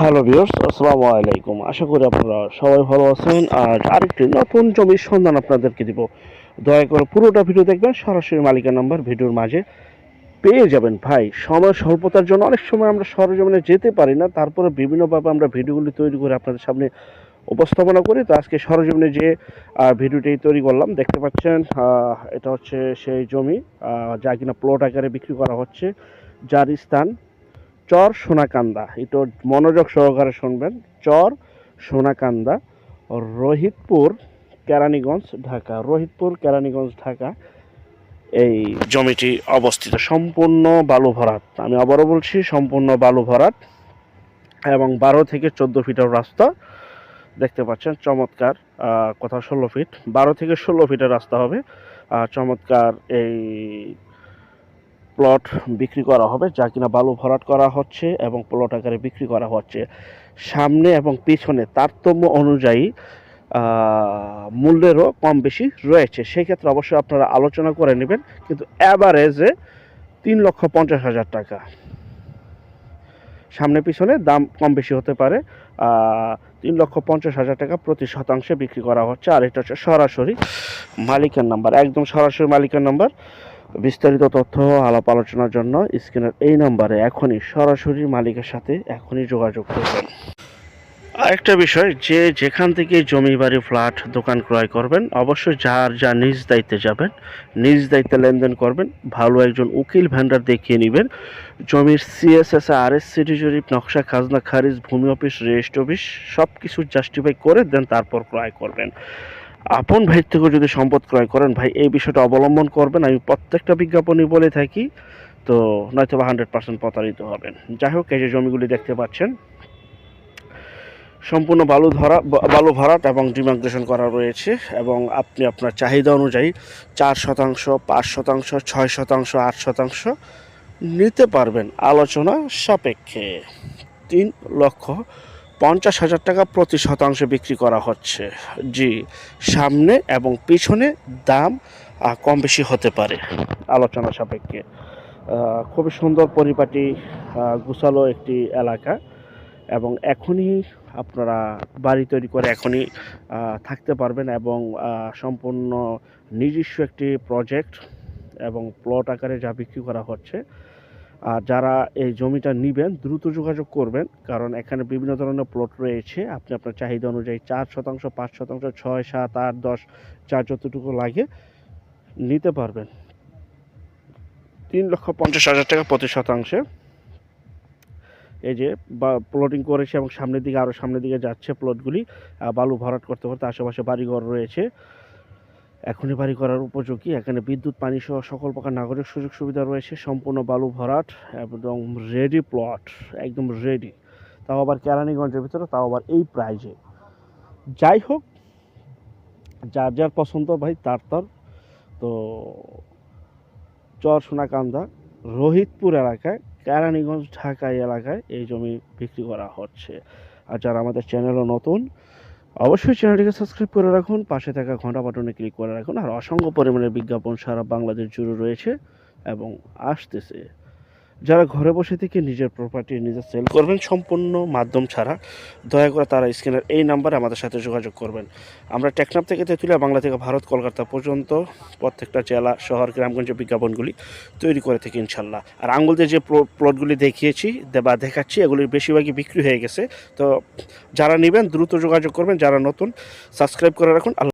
Hello viewers আসসালামু আলাইকুম আশা করি আপনারা সবাই ভালো আছেন। আর আরেকটি নতুন জমির সন্ধান আপনাদেরকে দিব। দয়া করে পুরোটা ভিডিও দেখবেন। সরাসরি মালিকের নাম্বার ভিডিওর মাঝে পেয়ে যাবেন। ভাই, সময় স্বল্পতার জন্য অনেক সময় আমরা সরজমিনে যেতে পারি না। তারপরে বিভিন্নভাবে আমরা ভিডিওগুলি তৈরি করে আপনাদের সামনে উপস্থাপনা করি। তো আজকে সরজমিনে যে ভিডিওটি তৈরি করলাম, দেখতে পাচ্ছেন এটা হচ্ছে সেই জমি যা কিনা প্লট আকারে বিক্রি করা হচ্ছে। যার স্থান চর সোনাকান্দা, একটু মনোযোগ সহকারে শুনবেন। চর সোনাকান্দা, রোহিতপুর, কেরানীগঞ্জ, ঢাকা। রোহিতপুর, কেরানীগঞ্জ, ঢাকা। এই জমিটি অবস্থিত। সম্পূর্ণ বালু ভরাট আমি আবারও বলছি, সম্পূর্ণ বালু ভরাট এবং বারো থেকে চোদ্দ ফিটের রাস্তা। দেখতে পাচ্ছেন, চমৎকার কোথাও ষোলো ফিট। বারো থেকে ষোলো ফিটের রাস্তা হবে। চমৎকার এই প্লট বিক্রি করা হবে, যা কিনা বালু ভরাট করা হচ্ছে এবং প্লট আকারে বিক্রি করা হচ্ছে। সামনে এবং পিছনে তারতম্য অনুযায়ী মূল্যেরও কম বেশি রয়েছে। সেক্ষেত্রে অবশ্যই আপনারা আলোচনা করে নেবেন, কিন্তু অ্যাভারেজে তিন লক্ষ পঞ্চাশ হাজার টাকা। সামনে পিছনে দাম কম বেশি হতে পারে তিন লক্ষ পঞ্চাশ হাজার টাকা প্রতি শতাংশে বিক্রি করা হচ্ছে। আর এটা হচ্ছে সরাসরি মালিকের নাম্বার, একদম সরাসরি মালিকের নাম্বার। বিস্তারিত তথ্য আলাপ আলোচনার জন্য স্ক্রিনের এই নম্বরে এখনই সরাসরি মালিকের সাথে এখনই যোগাযোগ করবেন। আরেকটা বিষয়, যে যেখান থেকে জমি বাড়ি ফ্ল্যাট, দোকান ক্রয় করবেন, অবশ্যই যার যা নিজ দায়িত্বে যাবেন, নিজ দায়িত্বে লেনদেন করবেন, ভালো একজন উকিল ভ্যান্ডার দেখিয়ে নেবেন। জমির সিএসএস আর এস সিটি জরিপ, নকশা, খাজনা, খারিজ, ভূমি অফিস রেজিস্ট অফিস সব কিছু জাস্টিফাই করে দেন, তারপর ক্রয় করবেন। আপন ভাই থেকে যদি সম্পদ ক্রয় করেন, ভাই, এই বিষয়টা অবলম্বন করবেন। আমি প্রত্যেকটা বিজ্ঞাপনই বলে থাকি, তো নয়তো বা হান্ড্রেড পার্সেন্ট প্রতারিত হবেন। যাই হোক, এই যে জমিগুলি দেখতে পাচ্ছেন, সম্পূর্ণ বালু ধরা, বালু ভরাট এবং ডিমাগ্রেশন করা রয়েছে এবং আপনি আপনার চাহিদা অনুযায়ী চার শতাংশ, পাঁচ শতাংশ, ছয় শতাংশ, আট শতাংশ নিতে পারবেন। আলোচনা সাপেক্ষে তিন লক্ষ পঞ্চাশ হাজার টাকা প্রতি শতাংশে বিক্রি করা হচ্ছে। জি, সামনে এবং পিছনে দাম কম বেশি হতে পারে। আলোচনা সাপেক্ষে খুবই সুন্দর পরিপাটি গুছালো একটি এলাকা এবং এখনই আপনারা বাড়ি তৈরি করে এখনই থাকতে পারবেন এবং সম্পূর্ণ নিজস্ব একটি প্রজেক্ট এবং প্লট আকারে যা বিক্রি করা হচ্ছে আর যারা এই জমিটা নেবেন, দ্রুত যোগাযোগ করবেন, কারণ এখানে বিভিন্ন ধরনের প্লট রয়েছে। আপনি আপনার চাহিদা অনুযায়ী চার শতাংশ, পাঁচ শতাংশ, ছয়, সাত, আট, দশ চার যতটুকু লাগে নিতে পারবেন। তিন লক্ষ পঞ্চাশ হাজার টাকা প্রতি শতাংশে। এই যে, বা প্লটিং করেছে এবং সামনের দিকে আরও সামনের দিকে যাচ্ছে প্লটগুলি বালু ভরাট করতে করতে আশেপাশে বাড়িঘর রয়েছে। এখনই বাড়ি করার উপযোগী। এখানে বিদ্যুৎ, পানি সহ সকল প্রকার নাগরিক সুযোগ সুবিধা রয়েছে। সম্পূর্ণ বালু ভরাট এবং রেডি প্লট একদম রেডি তাও আবার কেরানীগঞ্জের ভিতরে, তাও আবার এই প্রাইজে যাই হোক, যার যার পছন্দ ভাই, তার তার। তো চর সোনাকান্দা, রোহিতপুর এলাকায়, কেরানীগঞ্জ ঢাকা এলাকায় এই জমি বিক্রি করা হচ্ছে। আর যারা আমাদের চ্যানেলও নতুন অবশ্যই চ্যানেলটিকে সাবস্ক্রাইব করে রাখুন, পাশে থাকা ঘণ্টা বাটনে ক্লিক করে রাখুন, আর অসংখ্য পরিমাণের বিজ্ঞাপন সারা বাংলাদেশ জুড়ে রয়েছে এবং আসতেছে। যারা ঘরে বসে থেকে নিজের প্রপার্টি নিজে সেল করবেন, সম্পূর্ণ মাধ্যম ছাড়া, দয়া করে তারা স্ক্রিনের এই নাম্বারে আমাদের সাথে যোগাযোগ করবেন। আমরা টেকনাপ থেকে তেঁতুলিয়া, বাংলা থেকে ভারত, কলকাতা পর্যন্ত প্রত্যেকটা জেলা, শহর, গ্রামগঞ্জে বিজ্ঞাপনগুলি তৈরি করে থাকি ইনশাল্লাহ। আর আঙ্গুল দিয়ে যে প্লটগুলি দেখিয়েছি বা দেখাচ্ছি, এগুলির বেশিরভাগই বিক্রি হয়ে গেছে। তো যারা নেবেন, দ্রুত যোগাযোগ করবেন, যারা নতুন সাবস্ক্রাইব করে রাখুন।